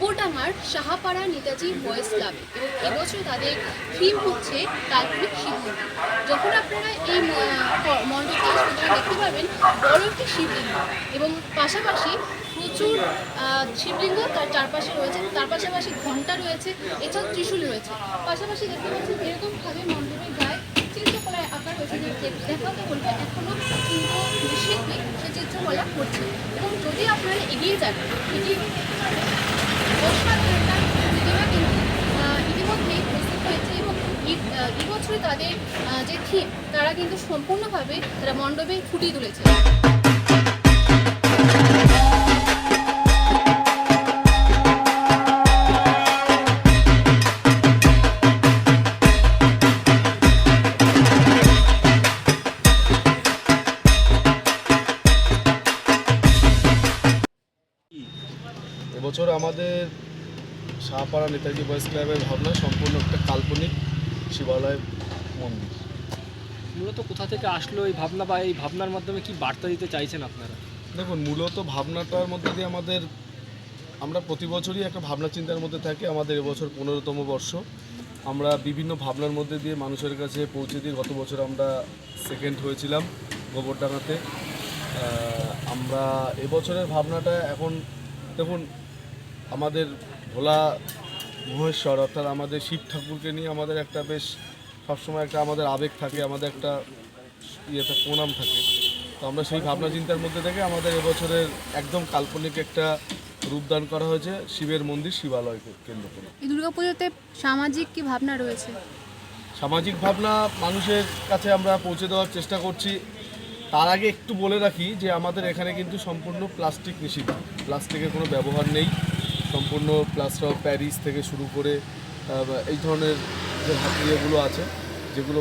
নেতাজি বয়েস ক্লাব এবং এবছর তাদের থিম হচ্ছে কাল্পনিক শিবলিঙ্গ। যখন আপনারা এই ম- মণ্ডপে দেখতে পাবেন বড় একটি শিবলিঙ্গ। এবং পাশাপাশি প্রচুর শিবলিঙ্গ তার চারপাশে রয়েছে। তার পাশাপাশি ঘণ্টা রয়েছে, এছাড়াও ত্রিশূল রয়েছে। পাশাপাশি দেখতে পাচ্ছেন এরকমভাবে মণ্ডপের গায়ে চিত্রকলায় আঁকা রয়েছে যে- দেখাতে বলবে এখনও কিন্তু শিল্পী সে চিত্রকলা করছে। এবং যদি আপনারা এগিয়ে যান, এটি অসাধারণ একটা প্রতিমা কিন্তু আহ, ইতিমধ্যেই প্রস্তুত হয়েছে এবং এই- আহ, এই বছরে তাদের যে থিম তারা কিন্তু সম্পূর্ণভাবে তারা মণ্ডপে ফুটিয়ে তুলেছে। এবছর আমাদের শাহপাড়া নেতাজি বয়েজ ক্লাবের ভাবনা সম্পূর্ণ একটা কাল্পনিক শিবালয় মন্দির। মূলত কোথা থেকে আসলো এই ভাবনা বা এই ভাবনার মাধ্যমে কি বার্তা দিতে চাইছেন আপনারা? দেখুন মূলত ভাবনাটার মধ্যে দিয়ে আমাদের আমরা প্রতি বছরই একটা ভাবনা চিন্তার মধ্যে থাকি আমাদের এবছর পনেরোতম বর্ষ। আমরা বিভিন্ন ভাবনার মধ্যে দিয়ে মানুষের কাছে পৌঁছে দিয়ে গত বছর আমরা সেকেন্ড হয়েছিলাম গোবরডাঙ্গাতে আহ, আমরা এবছরের ভাবনাটা এখন দেখুন আমাদের ভোলা মহেশ্বর অর্থাৎ আমাদের শিব ঠাকুরকে নিয়ে আমাদের একটা বেশ সবসময় একটা আমাদের আবেগ থাকে আমাদের একটা ইয়েতে প্রণাম থাকে। তো আমরা সেই ভাবনা চিন্তার মধ্যে থেকে আমাদের এবছরের একদম কাল্পনিক একটা রূপদান করা হয়েছে শিবের মন্দির শিবালয়কে কেন্দ্র করে। এই দুর্গাপুজোতে সামাজিক কি ভাবনা রয়েছে? সামাজিক ভাবনা মানুষের কাছে আমরা পৌঁছে দেওয়ার চেষ্টা করছি। তার আগে একটু বলে রাখি যে আমাদের এখানে কিন্তু সম্পূর্ণ প্লাস্টিক নিষিদ্ধ। প্লাস্টিকের কোনো ব্যবহার নেই। সম্পূর্ণ প্লাস্টার অফ প্যারিস থেকে শুরু করে এই ধরনের যে হাতিয়াগুলো আছে, যেগুলো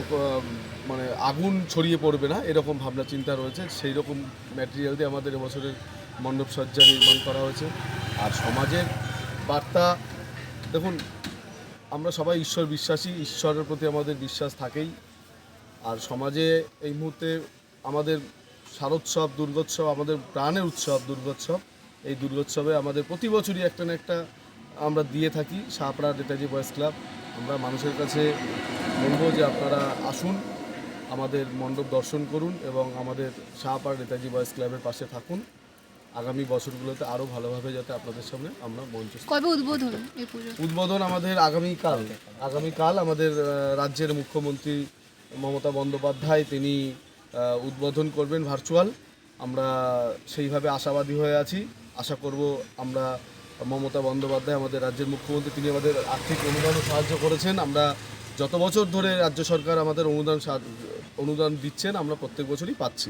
মানে আগুন ছড়িয়ে পড়বে না, এরকম ভাবনা চিন্তা রয়েছে। সেই রকম ম্যাটেরিয়াল দিয়ে আমাদের এবছরের মণ্ডপ সজ্জা নির্মাণ করা হয়েছে। আর সমাজের বার্তা, দেখুন, আমরা সবাই ঈশ্বর বিশ্বাসী, ঈশ্বরের প্রতি আমাদের বিশ্বাস থাকেই। আর সমাজে এই মুহূর্তে আমাদের শারোৎসব, দুর্গোৎসব, আমাদের প্রাণের উৎসব, দুর্গোৎসব এই দুর্গোৎসবে আমাদের প্রতি বছরই একটা না একটা আমরা দিয়ে থাকি শাহপাড়া নেতাজি বয়েস ক্লাব। আমরা মানুষের কাছে বলব যে আপনারা আসুন আমাদের মণ্ডপ দর্শন করুন এবং আমাদের শাহপাড়া নেতাজি বয়েস ক্লাবের পাশে থাকুন। আগামী বছরগুলোতে আরও ভালোভাবে যাতে আপনাদের সামনে আমরা মঞ্চ কবে উদ্বোধন উদ্বোধন আমাদের আগামীকাল। আগামীকাল আমাদের রাজ্যের মুখ্যমন্ত্রী মমতা বন্দ্যোপাধ্যায় তিনি উদ্বোধন করবেন ভার্চুয়াল আমরা সেইভাবে আশাবাদী হয়ে আছি। আশা করব আমরা মমতা বন্দ্যোপাধ্যায়, আমাদের রাজ্যের মুখ্যমন্ত্রী, তিনি আমাদের আর্থিক অনুদানও সাহায্য করেছেন। আমরা যত বছর ধরে রাজ্য সরকার আমাদের অনুদান অনুদান দিচ্ছেন, আমরা প্রত্যেক বছরই পাচ্ছি।